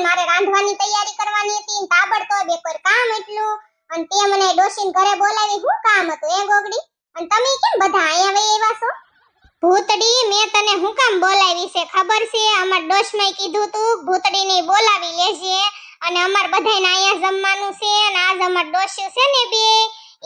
ને મારે રાંધવાની તૈયારી કરવાની હતી ને તાબડતોડ બે કોઈ કામ એટલું. અને તે મને ડોશીને ઘરે બોલાવી શું કામ હતું એ ગોગડી? અને તમે કેમ બધા અહીંયા વઈ આવ્યા છો? ભૂતડી, મેં તને હું કામ બોલાવી છે ખબર છે? અમાર ડોશમાં કીધું તું, ભૂતડીને બોલાવી લેજે. અને અમાર બધાને અહીંયા જમવાનું છે અને આજ અમાર ડોસ્યું છે ને બે,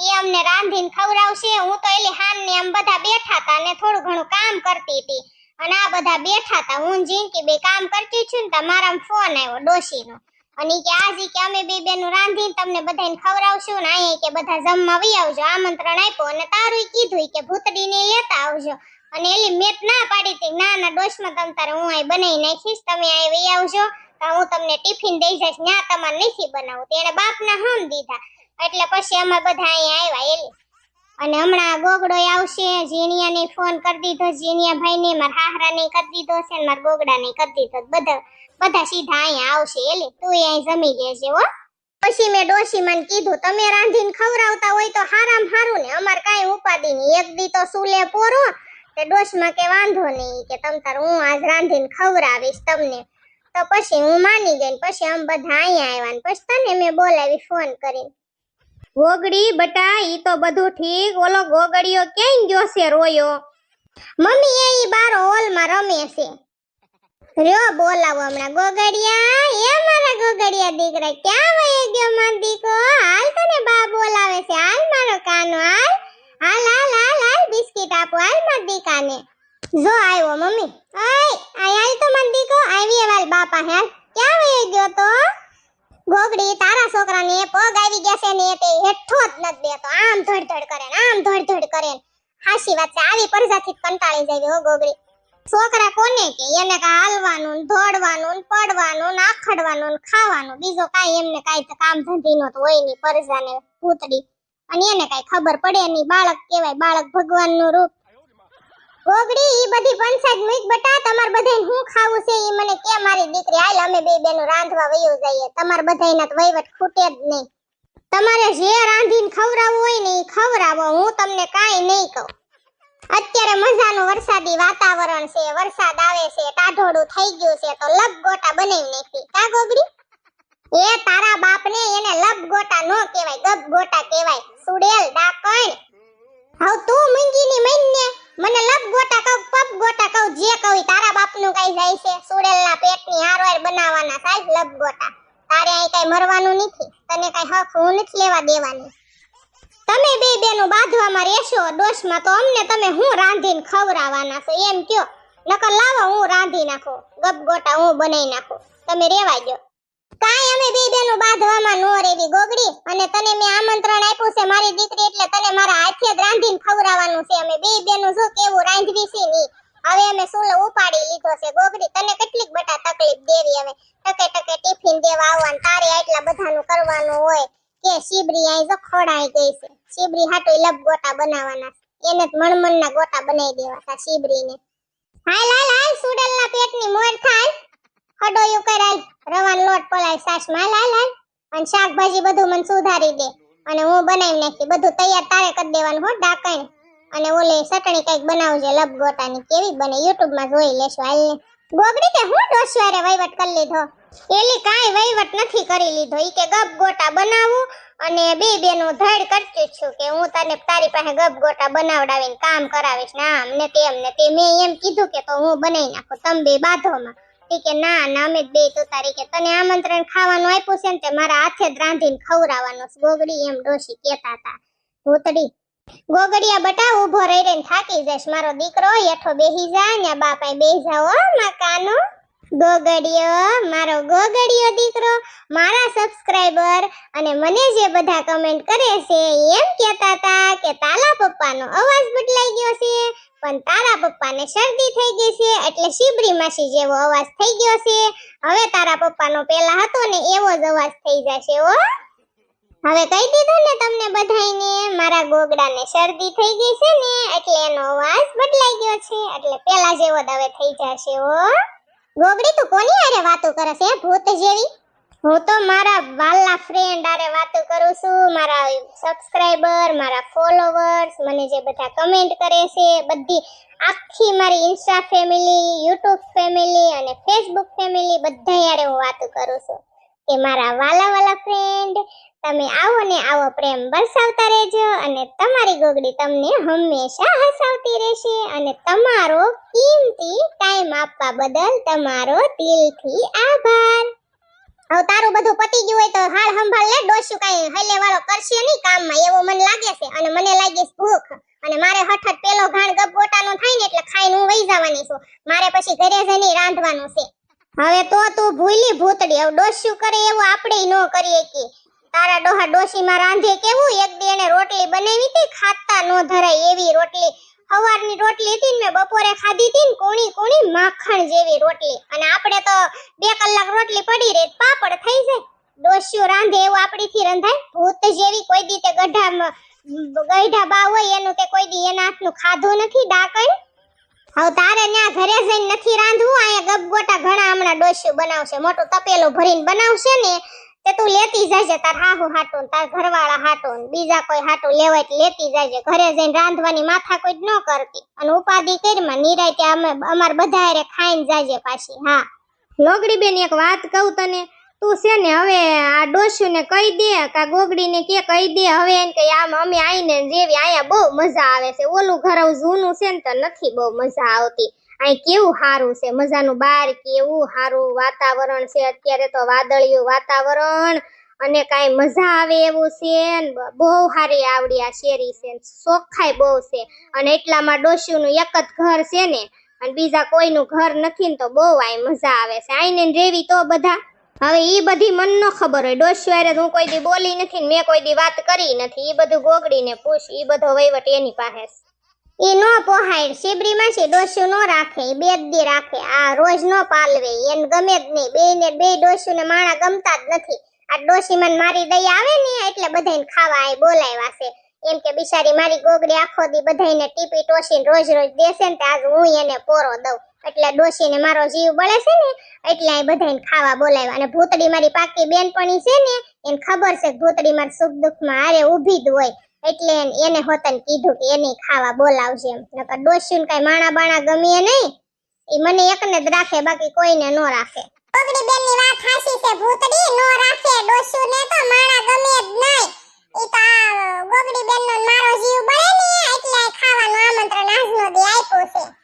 એ અમને રાંધીને ખવડાવશે. હું તો એલી હાન ને આમ બધા બેઠા હતા ને થોડું ઘણું કામ કરતી હતી. અને આ બધા બેઠા હતા હું જીંકી બે કામ કરતી છું ને તમારા ફોન આવ્યો ડોશીનો. અને કે આજે કે, અમે બે બેનું રાંધીને તમને બધાને ખવડાવશું ને અહીંયા કે બધા જમવા વી આવજો, આમંત્રણ આપ્યો અને તારું કીધું કે, ભૂતડીને લેતા આવજો. અને એલી મેત ના પાડી હતી, ના ના, ડોશમાં તમ તારે હું અહીં બનાવી નાખીશ, તમે અહીં વહી આવજો, તો હું તમને ટિફિન દઈ જઈશ, ન્યા તમારે નથી બનાવવું. તેને બાપના હમ દીધા. એટલે પછી અમે બધા અહીંયા આવ્યા, એલી. અને હમણાં ગોગડો આવશે જીણિયાને ફોન કરી દીધો જીણિયા ભાઈને મારા હાહરાને કરી દીધો છે ને મારા ગોગડાને કરી દીધો બધા બધા સીધા અહીંયા આવશે એટલે તું અહીં જમી લેજે હો. પછી મેં ડોશી મને કીધું, તમે રાંધીને ખવડાવતા હોય તો હારામ હારું ને, અમાર કાંઈ ઉપાધિ નહીં. એક દી તો સુલે પોરો. તે ડોશમાં કે, વાંધો નહીં કે તમ તાર, હું આજ રાંધીને ખવડાવીશ તમને. તો પછી હું માની ગઈ પછી અમે બધા અહીંયા આવ્યા પછી તને મેં બોલાવી ફોન કરીને. ગોગડી બટા, ઈ તો બધું ઠીક. ઓલો ગોગડીયો ક્યાં ગયો છે, રોયો? મમ્મી, એ ઈ બાર હોલમાં રમે છે. રહ્યો બોલાવો હમણાં. ગોગડિયા, એ મારા ગોગડિયા દીકરા, ક્યાં વહી ગયો માર દીકો હાલ તને બા બોલાવે છે. હાલ મારો કાનો, હાલ. હાલ હાલ હાલ હાલ. બિસ્કિટ આપો, હાલ માર દીકાને. જો આવ્યો મમ્મી. આય આય હાલ તો માર દીકો આવી વાલ બાપા, હાલ. ક્યાં વહી ગયો તો? ગોગડી, તારા છોકરાને પગ આવી ગયા છે ને તે હેઠો જ ન દેતો. આમ ધડ ધડ કરે ને આમ ધડ ધડ કરે ને. હાસી વાત છે, આવી પરજાથી કંટાળી જાય હો ગોગડી. છોકરા કોને કે? એને કા હાલવાનું દોડવાનું ને પડવાનું ને આખડવાનું ને ખાવાનું. બીજો કાઈ એમને કાઈ કામ ધંધી તો હોયની પરજાને પૂતડી અને એને કાઈ ખબર પડે નહીં. બાળક કહેવાય, બાળક ભગવાનનું રૂપ. ગોગડી ઈ બધી પંચાયત મૂક બટા. તમાર બધાને હું ખાવું છે ઈ મને કે મારી દીકરી. હાલ અમે બે બેનો રાંધવા વયો જઈએ. તમાર બધાયના તો વહીવટ ખૂટે જ નહીં. તમારે જે રાંધીને ખવડાવવું હોય ને ઈ ખવરાવો હું તમને કાઈ નહીં કહું. અત્યારે મજાનું વરસાદી વાતાવરણ છે. વરસાદ આવે છે. ટાઢોડું થઈ ગયું છે તો લપ ગોટા બનાવી નાખી. કા ગોગડી એ તારા બાપને એને લપ ગોટા નો કહેવાય. ગપ ગોટા કહેવાય. સુડેલ ડાકણ હવે તું મૂંગીની મઈને મને લપ ગોટા કહું પપ ગોટા કહું જે કહું ઈ તારા છે સુડેલના પેટની હારવાર બનાવવાના સાહેબ લપગોટા તારે અહીં કઈ મરવાનું નથી, તને કઈ હક હું નથી લેવા દેવાની. તમે બે બેનું બાંધવામાં રહેશો ડોશમાં તો અમને તમે હું રાંધીને ખવડાવવાના છો, એમ કયો. નકર લાવો, હું રાંધી નાખો ગપગોટા હું બનાવી નાખો. તમે રેવા દો કાંઈ અમે બે બેનું બાંધવામાં નો રેવી, ગોગડી. અને તને મેં આમંત્રણ આપ્યું છે, મારી દીકરી, એટલે તને મારા હાથે જ રાંધીને ખવડાવવાનું છે. અમે બે બેનું જો કેવું રાંધવી છે ની હવે અમે સુલો ઉપાડી લીધો છે ગોગડી તને કેટલીક બટા તકલીફ દેવી હવે? ટકે ટકે ટિફિન દેવા આવવાનું તારે આટલા બધાનું કરવાનું હોય કે શીબરી અહીં જો ગઈ છે. શીબરી હાટો લબ ગોટા બનાવવાના એને મણમણના ગોટા બનાવી દેવા હતા શીબરીને. હાલ હાલ હાલ, સુડલના પેટની મોર થાય. ખડોયું કરાય રવાન લોટ પલાય સાસમાં હાલ હાલ. અને શાકભાજી બધું મને સુધારી દે. અને હું બનાવી નાખી. બધું તૈયાર તારે કરી દેવાનું હો, ડાકણ. અને ઓલે ચટણી કંઈક બનાવજે, લપગોટાની, કેવી બને? યુટ્યુબમાં જોઈ લેશું. હાલ ને ગોગડી કે હું ડોસવારે વહીવટ કરી લીધો? એલી કાંઈ વહીવટ નથી કરી લીધો. ઈ કે ગપ ગોટા બનાવું અને બે બેનું ધડ કરતી છું કે હું તને તારી પાસે ગપ ગોટા બનાવડાવીને કામ કરાવીશ. ના આમ તે તેમ ને તે મેં એમ કીધું કે તો હું બનાવી નાખું તમ બે બાધોમાં. ઈ કે ના ના અમે બે તો તારી કે તને આમંત્રણ ખાવાનું આપ્યું છે ને તે મારા હાથે જ રાંધીને ખવડાવવાનું. ગોગડી એમ ડોશી કહેતા હતા. ભૂતડી ગોગડિયા બટા ઊભો રહી રહીને થાકી જઈશ. મારો દીકરો હેઠો બેહી જા ને બાપાએ બેહી જાઓ માં ગોગડિયો, મારો ગોગડિયો દીકરો, મારા સબસ્ક્રાઇબર અને મને જે બધા કમેન્ટ કરે છે, એમ કહેતા હતા કે તારા પપ્પાનો અવાજ બદલાઈ ગયો છે. પણ તારા પપ્પાને શરદી થઈ ગઈ છે, એટલે શિબરી માસી જેવો અવાજ થઈ ગયો છે. હવે તારા પપ્પાનો પેલા હતો ને એવો જ અવાજ થઈ જશે હો. હવે કહી દીધું ને તમને બધાયને, મારા ગોગડાને શરદી થઈ ગઈ છે ને, એટલે એનો અવાજ બદલાઈ ગયો છે. એટલે પેલા જેવો જ થઈ જશે ઓ ગોગડી, તું કોની આરે વાતો કરે છે? ભૂત જેવી? હું તો મારા વાલા ફ્રેન્ડ આરે વાતો કરું છું. મારા સબસ્ક્રાઇબર મારા ફોલોવર્સ મને જે બધા કમેન્ટ કરે છે, બધી આખી મારી ઇન્સ્ટા ફેમિલી યુટ્યુબ ફેમિલી અને ફેસબુક ફેમિલી બધા યારે હું વાતો કરું છું. કે મારા વાલા વાલા ફ્રેન્ડ તમે આવો ને આવો પ્રેમ બરસાવતા રહેજો અને તમારી ગોગડી તમને હંમેશા હસાવતી રહેશે અને તમારો કિંમતી ટાઈમ આપવા બદલ તમારો દિલથી આભાર. હવે તારું બધું પતી ગયું હોય તો હાલ સંભાળ લે ડોસ્યું કાંઈ હલે વાળો કરશે નહીં કામમાં, એવો મને લાગે છે. અને મને લાગી ભૂખ. અને મારે હઠઠ પેલો ઘાણ ગપગોટાનો થાય ને એટલે ખાઈને હું વહી જવાની છું. મારે પછી ઘરે જઈને રાંધવાનું છે. હવે તો તું ભૂલી ભૂતડી, હવે ડોસ્યું કરે એવું આપણે ન કરીએ કે. તારા ડોહા ડોશીમાં રાંધે કેવું? એક દી એને રોટલી બનાવી હતી, ખાતા નો ધરાય એવી રોટલી. સવારની રોટલી હતી ને બપોરે ખાધી હતી ને કોણી કોણી માખણ જેવી રોટલી. અને આપણે તો બે કલાક રોટલી પડી રહે, પાપડ થઈ જાય. ડોસ્યું રાંધે એવું આપણીથી રંધાય. ભૂત જેવી કોઈ દી તે ગઢામાં ગઈઢા બા હોય એનું તે કોઈ દી એના હાથનું ખાધું નથી, ડાકણ. હવે તારે ત્યાં ઘરે જઈને નથી રાંધવું અહીંયા ગપગોટા ઘણા હમણાં ડોસ્યું બનાવશે, મોટું તપેલું ભરીને બનાવશે ને, તે તું લેતી જાજે, તાર હાહુ હાટું તાર ઘરવાળા હાટું બીજા કોઈ હાટું લેવાય લેતી જાજે. ઘરે જઈને રાંધવાની માથા કોઈ ન કરતી. અને ઉપાધિ કરીમાં નિરાય ત્યાં અમે અમાર બધા ખાઈને જાજે પાછી, હા. લોગડી બેન, એક વાત કહું તને તું છે ને હવે આ ડોશું ને કહી દે, કા ગોગડી ને કે કહી દે, હવે એને કે આમ અમે આઈને જેવી અહીંયા બહુ મજા આવે છે. ઓલું ઘર જૂનું છે ને તો નથી બહુ મજા આવતી. અહીં કેવું સારું છે, મજાનું બહાર કેવું સારું વાતાવરણ છે. અત્યારે તો વાદળિયું વાતાવરણ અને કાંઈ મજા આવે એવું છે બહુ સારી આવડી આ શેરી છે ચોખ્ખાઈ બહુ છે. અને એટલામાં ડોસ્યુનું એક જ ઘર છે ને, અને બીજા કોઈનું ઘર નથી ને તો બહુ અહીં મજા આવે છે. આઈને રેવી તો બધા. હવે એ બધી મન ન ખબર હોય. ડોશી હારે હું કોઈ દી બોલી નથી ને મેં કોઈ દી વાત કરી નથી. એ બધું ગોગડીને પૂછ. એ બધો વહીવટ એની પાસે એ નો પોહાય. શિબરીમાં છે ડોસ્યું નો રાખે. બે દી રાખે. આ રોજ નો પાલવે. એને ગમે જ નહીં. બે ને બે ડોસ્યું ને માણા ગમતા જ નથી. આ ડોશી મન મારી દઈ આવે ને એટલે બધાને ખાવા આય બોલાવ્યા છે. એમ કે બિચારી મારી ગોગડી આખો દી બધાને ટીપી ટોસીને રોજ રોજ દેશે ને આજ હું એને પોરો દઉં. એટલે ડોશીને મારો જીવ બળે છે ને, એટલે આ બધાને ખાવા બોલાવ્યા. અને ભૂતડી મારી પાકી બેનપણી છે ને, એને ખબર છે ભૂતડી મારી સુખ દુઃખમાં હારે ઊભી જ હોય. એટલે એને- હોતન કીધું કે એને ખાવા બોલાવશે એમ. નકર ડોસ્યું કઈ માણા બાણા ગમીએ નહીં. એ મને એકને જ રાખે, બાકી કોઈને ન રાખે. ભૂતડી બેનની વાત સાચી છે, ભૂતડી નો રાખે ડોસ્યું તો માણા ગમે જ નહીં. ઈ તો ગોગડી બેન નો મારો જીવ બળે ને, એટલે ખાવાનું આમંત્રણ આજનો દે આપ્યો છે.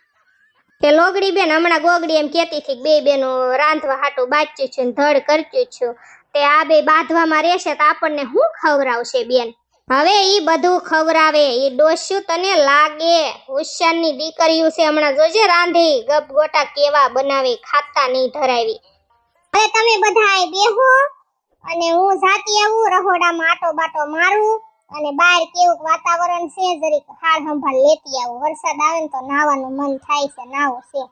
તે લોગડી બેન હમણાં ગોગડી એમ કહેતી હતી બે બેનો રાંધવા હાટું બાચ્યું છે ધડ કરચ્યું છું. તે આ બે બાંધવામાં રહેશે તો આપણને શું ખવડાવશે બેન? હવે એ બધું ખવડાવે એ ડોસ્યું તને લાગે. હોશિયારની દીકરીઓ છે હમણાં જોજે રાંધી ગપગોટા કેવા બનાવી, ખાતા નહીં ધરાવી. હવે તમે બધા બેહો અને હું જાતી આવું, રહોડામાં આટો બાટો મારું. અને બહાર કેવું વાતાવરણ છે જરીક હાડ સંભાળ લેતી આવો. વરસાદ આવે ને તો નાવાનું મન થાય છે નાવો છે.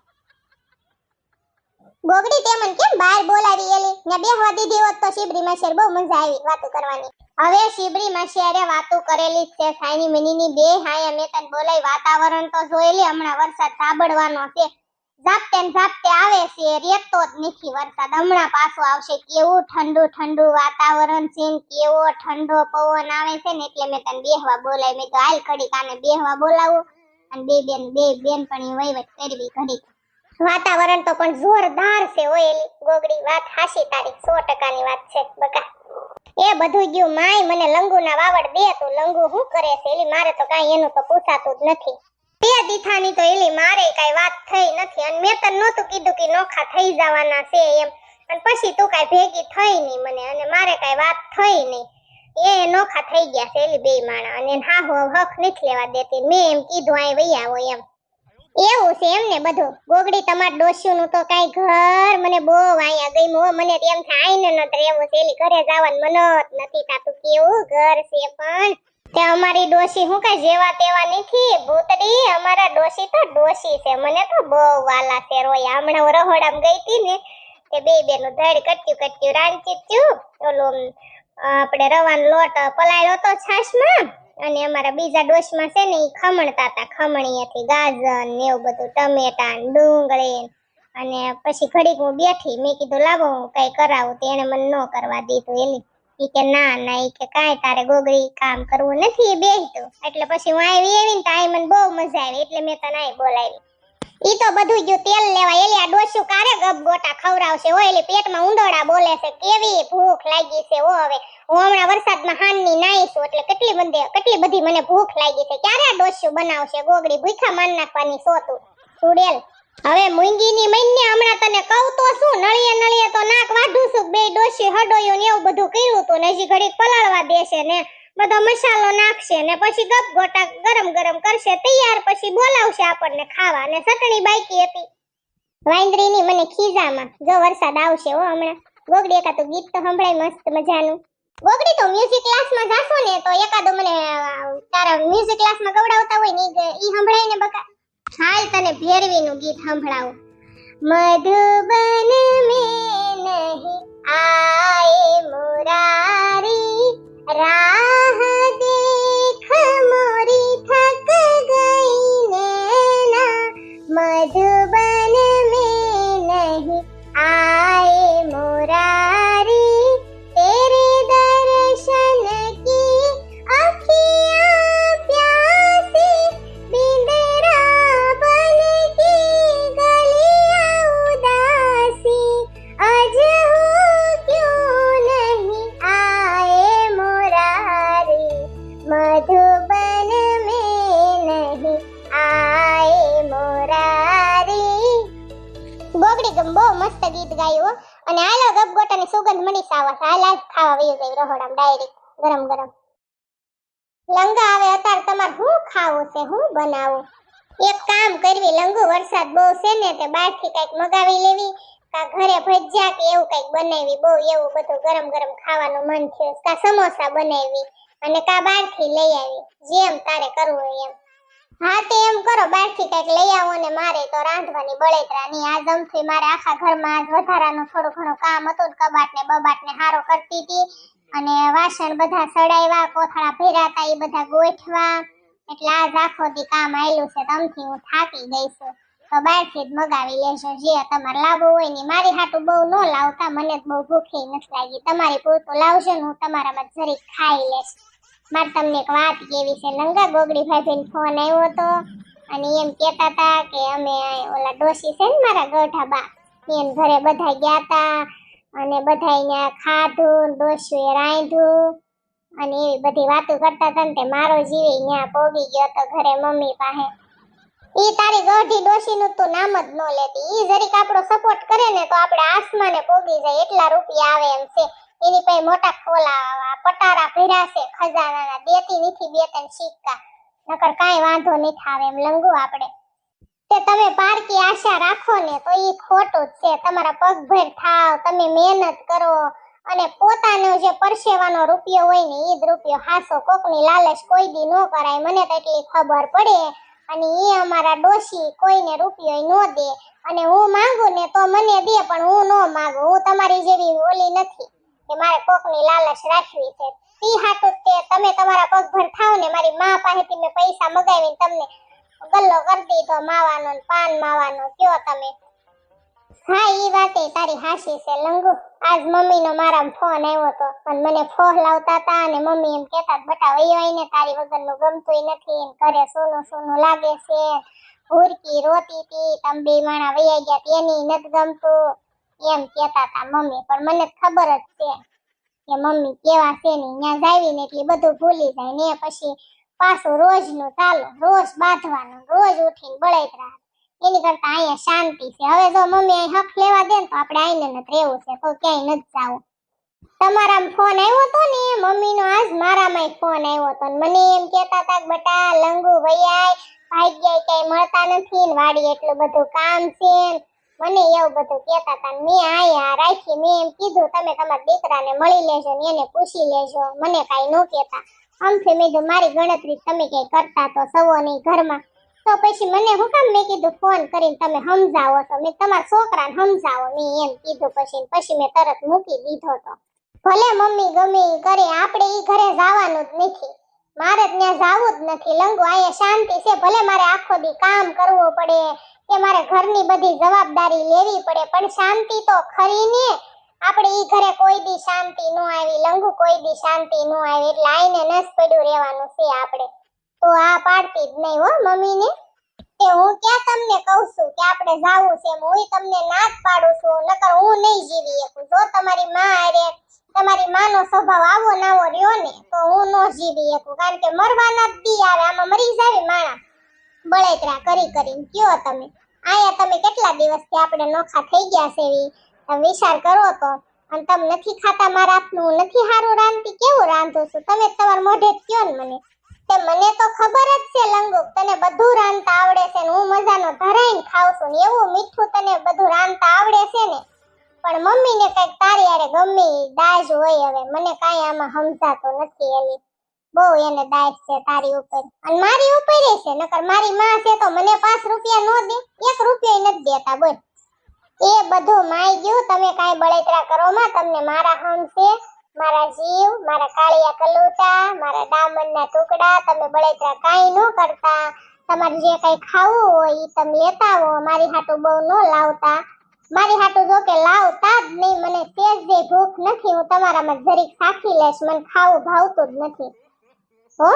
ગોગડી તે કેમ બહાર બોલાવી એલી? ને બેહવા દીધી હોત તો શિબરી માશેર બહુ મજા આવી વાતો કરવાની. હવે શિબરી માશેરે વાતો કરેલી છે સાઈની મિનીની બે હાય મેં તને બોલાવી. વાતાવરણ તો જોયેલી, હમણાં વરસાદ તાબડવાનો છે. ઝાપટે ને આવે છે, રેતો જ નથી વરસાદ. હમણાં પાછો આવશે કેવું ઠંડુ ઠંડુ વાતાવરણ છે કેવો ઠંડો પવન આવે છે ને, એટલે મેં તને બેહવા બોલાવી મેં તો હાલ ઘડીક આને બેહવા બોલાવું અને બે બેન, બે બેનપણી વહીવટ કરવી ઘડીક. વાતાવરણ તો પણ જોરદાર છે ઓયેલી ગોગડી વાત હાસી તારી, સો ટકાની વાત છે, બકા. એ બધું ગયું, માય મને લંગુના વાવડ દે તું, લંગુ શું કરે છે? એલી મારે તો કાંઈ એનું તો પૂછાતું જ નથી. બે દીથાની તો એલી મારે કાંઈ વાત થઈ નથી. અને મેં તને નહોતું કીધું કે નોખા થઈ જવાના છે એમ. અને પછી તું કાંઈ ભેગી થઈ નહીં મને. અને મારે કાંઈ વાત થઈ નહીં. એ નોખા થઈ ગયા છે એલી બે માણા. અને હા, હો હક નથી લેવા દેતી. મેં એમ કીધું, આય વહી આવો એમ. એવું છે એમ ને બધું? ગોગડી તમાર ડોસ્યુનું તો કાંઈ ઘર મને બહુ અહીંયા ગઈ હો, મને એમ થાય ને ન રહેવું છે એલી ઘરે જવાનું મન નથી તાતું કેવું ઘર છે પણ તે અમારી ડોશી હું કઈ જેવા તેવા નથી. ભૂતડી, અમારા ડોશી તો ડોશી છે. મને તો બહુ વાલા છે. રોયા હમણાં રહોડામાં ગઈ હતી ને, તે બે બેનું ધડ કટ્યું કટ્યું થયું. ઓલું આપણે રવાનો લોટ પલાળ્યો તો છાશમાં, અને અમારા બીજા ડોશમાં છે ને એ ખમણતા હતા ખમણીએથી ગાજર ને એવું બધું, ટમેટા ડુંગળી અને પછી ઘડીક હું બેઠી. મેં કીધું, લાવો હું કઈ કરાવું. તો એને મને ન કરવા દીધું એલી ઈ કે ના ના કે કાંઈ તારે ગોગરી કામ કરવું નથી બેહતું એટલે પછી હું આવી આવીને તો આઈ મને બહુ મજા આવી, એટલે મેં તને આઈ બોલાવી. ઈ તો બધું ગયું, તેલ લેવા એલી આ ડોસ્યું કારે ગપ ગોટા ખવરાવશે ઓ એલી પેટમાં ઉંદોડા બોલે છે, કેવી ભૂખ લાગી છે ઓ હવે. હું હમણાં વરસાદમાં હાનની નાઈશું એટલે કેટલી બધી કેટલી બધી મને ભૂખ લાગી છે. ક્યારે આ ડોસ્યું બનાવશે ગોગડી ભૂખા માન નાખવાની સોતું સુડેલ હવે મૂંગીની મહિને હમણાં તને કહું તો શું? નળીએ નળીએ તો નાક વાઢું છું, બે ડોશી હડોયું ને એવું બધું કર્યું તું ને ઘડીક પલાળવા દેશે ને બધો મસાલો નાખશે ને પછી ગપ ગોટા ગરમ ગરમ કરશે, તૈયાર પછી બોલાવશે આપણને ખાવા ને ચટણી બાકી હતી. વાંદરીની મને ખીજામાં, જો વરસાદ આવશે હો હમણાં. ગોગડી એકાતું ગીત તો સંભળાય મસ્ત મજાનું. ગોગડી તો મ્યુઝિક ક્લાસમાં જાશો ને તો એકાદું મને તારા મ્યુઝિક ક્લાસમાં ગવડાવતા હોય ને એ સંભળાય ને બકા. હાલ તને ભેરવીનું ગીત સંભળાવું. મધુબન મે નહીં આય મોરારી રાહ ગરમ ગરમ ખાવાનું મન થયું. કા સમોસા બનાવી અને કા બહારથી લઈ આવી. જેમ તારે કરવું એમ. હા, તે એમ કરો. બહારથી કંઈક લઈ આવો ને મારે તો રાંધવાની બળેતરા ની આ જમથી મારે આખા ઘરમાં આજ વધારાનું થોડું ઘણું કામ હતું કબાટ ને બબાટ ને હારો કરતી હતી. અને વાસણ બધા સડાવ્યા, કોથળા ભેરાતા એ બધા ગોઠવા. એટલે આજ આખો દી કામ આવેલું છે. તમથી હું થાકી ગઈ છું. તો છે મગાવી લેશો જે તમારે લાવવું હોય ને મારી હાટું બહુ ન લાવતા. મને બહુ ભૂખી નથી લાગી. તમારી પૂરતું લાવશો ને હું તમારામાં જરીક ખાઈ લઈશ. મારે તમને એક વાત કેવી છે. નંગા ગોગડી ભાભીને ફોન આવ્યો હતો અને એમ કહેતા હતા કે અમે ઓલા ડોશી છે ને મારા ગઢા બા એમ ઘરે બધા ગયા તા અને બધા ત્યાં ખાધું ડોશીએ રાંધ્યું અને એવી બધી વાતો કરતા હતા ને તે મારો જીવી ત્યાં પોગી ગયો તો ઘરે મમ્મી પાસે ઈ તારી ગઢી ડોશીનું તું નામ જ ન લેતી. ઈ જરીક આપણો સપોર્ટ કરે ને તો આપણે આસમાને પોગી જાય. એટલા રૂપિયા આવે એમ છે. એની પાસે મોટા ખોલા પટારા ભર્યા છે ખજાનાના. દેતી નથી બે ત્રણ સિક્કા. નકર કાંઈ વાંધો નહીં આવે એમ લંગુ આપણે. તે તમે પારકી આશા રાખો ને તો ઈ ખોટું જ છે. તમારા પગભર થાવ, તમે મહેનત કરો. અને પોતાનો જે પરસેવાનો રૂપિયો હોય ને ઈ જ રૂપિયો હાસો. કોકની લાલચ કોઈ દી નો કરાય. મને તો એટલી ખબર પડે. અને એ અમારા ડોશી કોઈને રૂપિયો નો દે. અને હું માંગુ ને તો મને દે, પણ હું નો માંગુ. હું તમારી જેવી ઓલી નથી કે મારે કોકની લાલચ રાખવી છે. તી હાટુ તે, તમે તમારા પગભર થાવ ને, મારી મા પાસેથી મેં પૈસા મગાવીને તમને ગલ્લો કરી દીધો, માવાનો પાન માવાનો, કયો તમે? હા, ઈ વાતે તારી હાશી છે. લંગુ, આજ મમ્મીનો મારા ફોન આવ્યો તો અને મને ફોહ લાવતા હતા અને મમ્મી એમ કહેતા, બટા, વયો ને, તારી વગરનું ગમતું નથી. એમ ઘરે સોનું સોનું લાગે છે. ભૂરકી રોતી હતી તમે બે માણા વયા ગયા, તેની નથી ગમતું. એમ કહેતા હતા મમ્મી, પણ મને ખબર જ છે કે મમ્મી કેવા છે ને ત્યાં જાવીને એટલે બધું ભૂલી જાય ને, પછી પાછું રોજનું ચાલો, રોજ બાંધવાનું, રોજ ઉઠીને બળેતરા એની કરતા અહીંયા શાંતિ છે. હવે જો મમ્મી અહીં હક લેવા દે તો આપણે આઈને નથી રહેવું છે. તો ક્યાંય નથી જવું. તમારા ફોન આવ્યો હતો ને? મમ્મીનો આજ મારામાં ફોન આવ્યો હતો મને એમ કહેતા હતા બટા, લંગુ વૈયાય ભાગ્યાય કઈ મળતા નથી ને વાડી એટલું બધું કામ છે મને એવું બધું કહેતા હતા મેં આયા રાખી, મેં એમ કીધું, તમે તમારા દીકરાને મળી લેજો ને એને પૂછી લેજો. મને કાંઈ ન કહેતા. આમથી મેં મારી ગણતરી તમે ક્યાંય કરતા તો સવો નહીં ઘરમાં. તો પછી મને હું કામ મેં કીધું ફોન કરીને તમે સમજાવો છો. મેં તમારા છોકરાને સમજાવો, મેં એમ કીધું પછી પછી મેં તરત મૂકી દીધો તો. ભલે મમ્મી ગમે એ કરે, આપણે એ ઘરે જવાનું જ નથી. મારે ત્યાં જવું જ નથી. લંગુ, અહીંયા શાંતિ છે. ભલે મારે આખો દી કામ કરવું પડે કે મારે ઘરની બધી જવાબદારી લેવી પડે, પણ શાંતિ તો ખરી ને. આપણે ઈ ઘરે કોઈ દી શાંતિ નો આવી. લંગુ કોઈ દી શાંતિ નો આવી. એટલે આઈને નસ પડ્યું રહેવાનું છે આપણે. તો આ પાડતી જ નહીં હો મમ્મીને. કે હું ક્યાં તમને કહું છું કે આપણે જાવું છે હું તમને ના જ પાડું છું. નકર હું નહીં જીવી શકું. જો તમારી માં અરે તમારી માનો સ્વભાવ આવો નાવો રહ્યો ને, તો હું નો જીવી શકું. કારણ કે મરવાના જ આવે આમાં મરી જાય માણા બળેતરા કરી કરીને કયો તમે. આયા તમે કેટલા દિવસથી આપણે નોખા થઈ ગયા છે એવી. વિચાર કરો તો. અને તમે નથી ખાતા મારા હાથનું, નથી સારું રાંધતી, કેવું રાંધું છું? તમે તમારા મોઢે જ કયો ને મને. તે મને તો ખબર જ છે લંગુ તને બધું રાંધતા આવડે છે ને હું મજાનો ધરાઈને ખાવ છું ને એવું મીઠું તને બધું રાંધતા આવડે છે ને. પણ મમ્મીને કંઈક તારી હારે ગમે દાજ હોય હવે, મને કાંઈ આમાં સમજાતો નથી એની બહુ એને દાજ છે તારી ઉપર. અને મારી ઉપર છે, નકર મારી માં છે તો મને પાંચ રૂપિયા નો દે, એક રૂપિયો નથી દેતા, બોલ. એ બધું માઈ ગયું, તમે કાંઈ બળેતરા કરો માં, તમને મારા હમ છે. મારા જીવ, મારા કાળિયા કલુટા મારા ડામરના ટુકડા, તમે બળેતરા કાંઈ ન કરતા. તમારે જે કંઈ ખાવું હોય એ તમે લેતા હો મારી હાટું બહુ ન લાવતા. મારી હાટું જો કે લાવતા જ નહીં, મને તેજ જે ભૂખ નથી. હું તમારામાં જરીક સાખી લઈશ. મને ખાવું ભાવતું જ નથી. હો?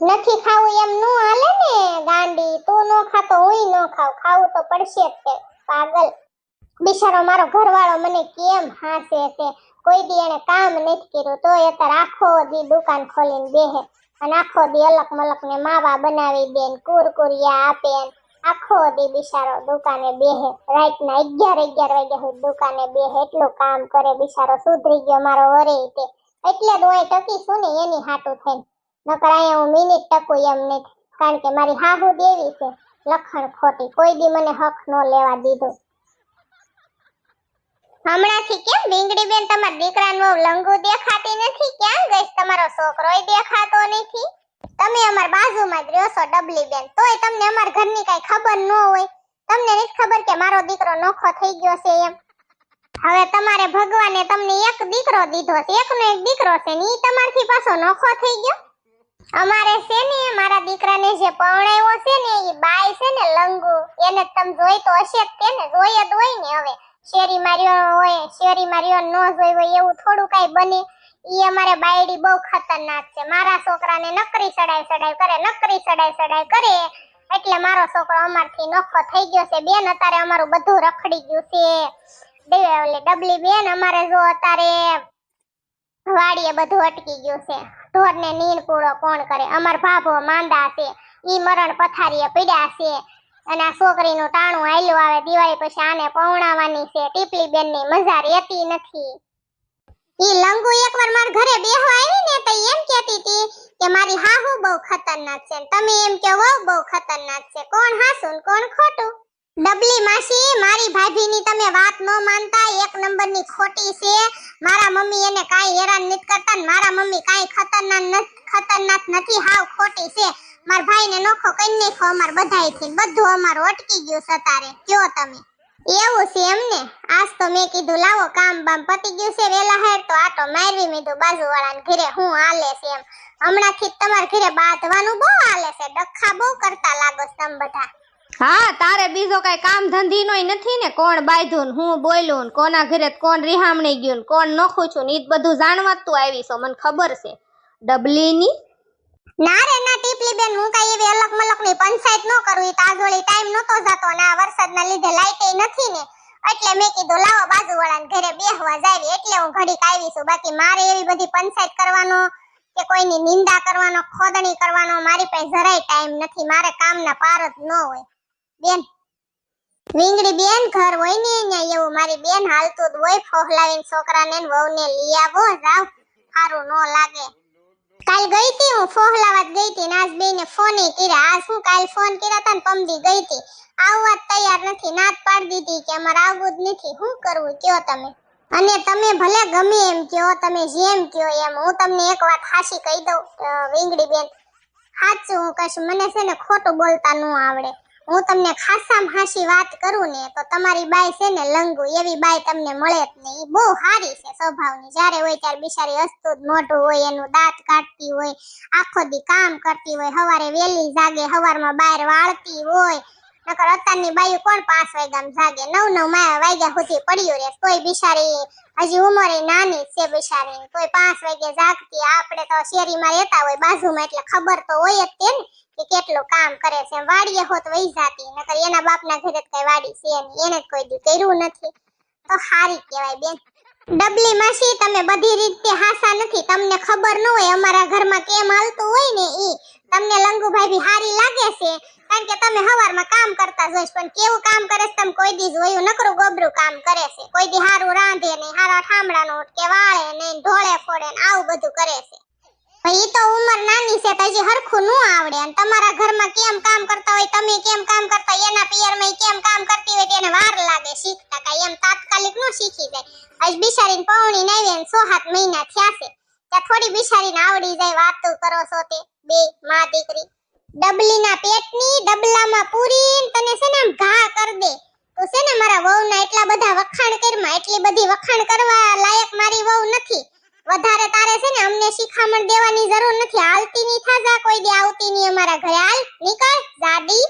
નથી ખાવું એમ નો હાલે ને, ગાંડી. તું ન ખાતો હુંય નો ખાવ ખાવું તો પડશે જ તે પાગલ. બિચારો મારો ઘરવાળો મને કેમ હાસે છે? કોઈ દી એને કામ નથી કર્યું, તોય અત્યારે આખો દી દુકાન ખોલીને બેહે. અને આખો દી અલક મલક ને માવા બનાવી દે ને કુરકુરિયા આપે આખો દી બિચારો દુકાને બેહે. રાતના અગિયાર અગિયાર વાગ્યા સુધી દુકાને બેહે, એટલું કામ કરે બિચારો સુધરી ગયો મારો વરે તે. એટલે જ હું અહીં ટકી ને, એની હાટું થઈને. નકર અહીંયા હું મિનિટ ટકું એમ નથી, કારણ કે મારી હાહુ દેવી છે, લખણ ખોટી. કોઈ દી મને હક ન લેવા દીધું. હમણાંથી કેમ ડીંગડી બેન તમારા દીકરાને બહુ લંગુ દેખાતી નથી? ક્યાં ગઈ તમારો છોકરોય દેખાતો નથી? તમે અમાર બાજુમાં જ રહ્યો છો, ડબલી બેન. તોય તમને અમાર ઘરની કાઈ ખબર ન હોય. તમને નથી ખબર કે મારો દીકરો નોખો થઈ ગયો છે એમ? હવે તમારે ભગવાને તમને એક દીકરો દીધો છે. એકનો એક દીકરો છે ને ઈ તમારથી પાછો નોખો થઈ ગયો? અમારે છે ને મારા દીકરાને જે પરણાવ્યો છે ને ઈ બાઈ છે ને લંગુ. એને તમે જોઈ તો હશે જ તેને જોઈએ જ હોય ને હવે. શેરી માર્યો હોય, શેરી માર્યો ન જોઈ હોય, એવું થોડું કાઈ બને, ઈ અમારે બાયડી બહુ ખતરનાક છે. મારા છોકરાને નકરી સડાઈ સડાઈ કરે, નકરી સડાઈ સડાઈ કરે, એટલે મારો છોકરો અમારથી નોખો થઈ ગયો છે. બેન, અત્યારે અમારું બધું રખડી ગયું છે. ડે- ડબલી બેન, અમારે જો અત્યારે વાડીએ બધું અટકી ગયું છે. ઢોરને નીણ પૂરો કોણ કરે? અમાર ભાભો માંદા છે. ઈ મરણ પથારીએ પીડ્યા છે. અને આ છોકરીનું ટાણું હાલ્યું આવે દિવાળી પછી આને પૌણાવાની છે. ટીપલી બેનની મજા રહેતી નથી. ઈ લંગુ એકવાર માર ઘરે બેહવા આવી ને તો એમ કહેતી હતી કે મારી હાહુ બહુ ખતરનાક છે તમે એમ કે વહુ બહુ ખતરનાક છે. કોણ હાસુ ને કોણ ખોટું? ડબલી માસી, મારી ભાભીની તમે વાત ન માનતા, એક નંબરની ખોટી છે. મારા મમ્મી એને કાંઈ હેરાન નથી કરતા મારા મમ્મી કાંઈ ખતરનાક નથી ખતરનાક નથી, હાવ ખોટી છે. મારા ભાઈને નોખો કઈ નાખો અમાર બધાયથી બધું અમારું અટકી ગયું સતારે કયો તમે. એવું છે એમ ને આજ તો મેં કીધું, લાવો કામ બામ પતી ગયું છે વેલા હેર, તો આટો મારવી મીધું બાજુવાળાને ઘરે હું હાલે છે એમ. હમણાંથી તમારા ઘરે બાંધવાનું બહુ હાલે છે. ડખા બહુ કરતા લાગો છે તમે બધા. હા, તારે બીજો કઈ કામ ધંધી નોય નથી ને? કોણ બાંધ્યું હું બોલ્યું ને કોના ઘરે કોણ રિહામણી ગયું કોણ નોખું છું ને એ બધું જાણવા તું આવી છો મને ખબર છે. ડબલીની ના રે, ના ટીપલી બેન, હું કઈ એવી અલગ મલકની પંચાયત ન કરું. ઈ તાજોળી ટાઈમ નતો જતો ને આ વરસાદના લીધે લાઈટ નથી ને. એટલે મેં કીધું, લાવો બાજુવાળાને ઘરે બેહવા જાવી. એટલે હું ઘડીક આવી છું. બાકી મારે એવી બધી પંચાયત કરવાનો કે કોઈની નિંદા કરવાનો, ખોદણી કરવાનો, મારી પાસે જરાય ટાઈમ નથી. મારે કામના પાર જ ન હોય. બેન, વિંગડી બેન, ઘર હોય ને અહીંયા એવું. મારી બેન હાલતું જ હોય, ફોહલાવીને છોકરાને ને વહુને લઈ આવો, જાવ. સારું ન લાગે. કાલ ગઈ હતી હું ફોહલાવાત ગઈ હતી નાજ બેને ફોન કર્યા. આજ હું કાલ ફોન કર્યા તા ને પમદી ગઈ હતી. આવવા વાત તૈયાર નથી. નાત પાડી દીધી કે અમારે આવવું જ નથી. શું કરવું? કયો તમે? અને તમે ભલે ગમે એમ કયો, તમે જેમ કયો એમ. હું તમને એક વાત હાસી કહી દઉં વિંગડી બેન સાચું હું કહીશ. મને છે ને ખોટું બોલતા ન આવડે. હું તમને ખાસામાં હાસી વાત કરું ને, તો તમારી બાઈ છે ને લંગુ, એવી બાઈ તમને મળે જ નહીં. બહુ સારી છે સ્વભાવની. જ્યારે હોય ત્યારે બિચારી હસતું મોઢું હોય, એનું દાંત કાઢતી હોય, આખો દી કામ કરતી હોય, સવારે વહેલી જાગે, સવારમાં બહાર વાળતી હોય. નકર અત્યારની બાયું કોણ પાંચ વાગ્યામાં જાગે? નવ નવ માયા વાગ્યા સુધી પડ્યું રહે. કોઈ બિચારી હજી ઉંમરે નાની છે બિચારી કોઈ પાંચ વાગે જાગતી. આપણે તો શેરીમાં રહેતા હોય, બાજુમાં, એટલે ખબર તો હોય જ તે ને. કે કેટલું કામ કરે છે વાડીએ હોત વહી જાતી, નકર એના બાપના ઘરે કઈ વાડી છે નહીં, એને કોઈ દી કર્યું નથી. તો હારી કહેવાય બેન. ડબલી માસી, તમે બધી રીતે હાસા નથી, તમને ખબર ન હોય અમારા ઘરમાં કેમ હાલતું હોય ને ઈ. તમને લંગુભાઈ બી હારી લાગે છે, કારણ કે તમે હવારમાં કામ કરતા જોઈશ પણ કેવું કામ કરે છે, તમે કોઈ દી જોયું નકરું ગોબરું કામ કરે છે. કોઈ દી હારું રાંધે નહીં, હારા ઠામડાનું કે વાળે નહીં, ઢોળે ફોડે ને આવું બધું કરે છે. ભાઈ તો ઉંમર નાની છે તો હજી હરખું નું આવડે. અને તમારા ઘરમાં કેમ કામ કરતા હોય, તમે કેમ કામ કરતા એના પિયરમાં કેમ કામ કરતી હોય, તેને વાર લાગે શીખતા કાંઈ. એમ તાત્કાલિક નો શીખી જાય. આજ બિચારીને પૌણી નાવી ને સો સાત મહિના થયા છે. ત્યાં થોડી બિચારીને આવડી જાય, વાતું કરો છો તે. બે, માં દીકરી. ડબલીના પેટની ડબલામાં પૂરી તને છે ને ઘા કર દે. તો છે ને મારા વહુના એટલા બધા વખાણ કર્યા, એટલી બધી વખાણ કરવા લાયક મારી વહુ નથી. વધારે તારે છે ને અમને શિખામણ દેવાની જરૂર નથી. હાલતી ની થાજા, કોઈ દી આવતી ની અમારા ઘરે. હાલ, નીકળ, જાડી.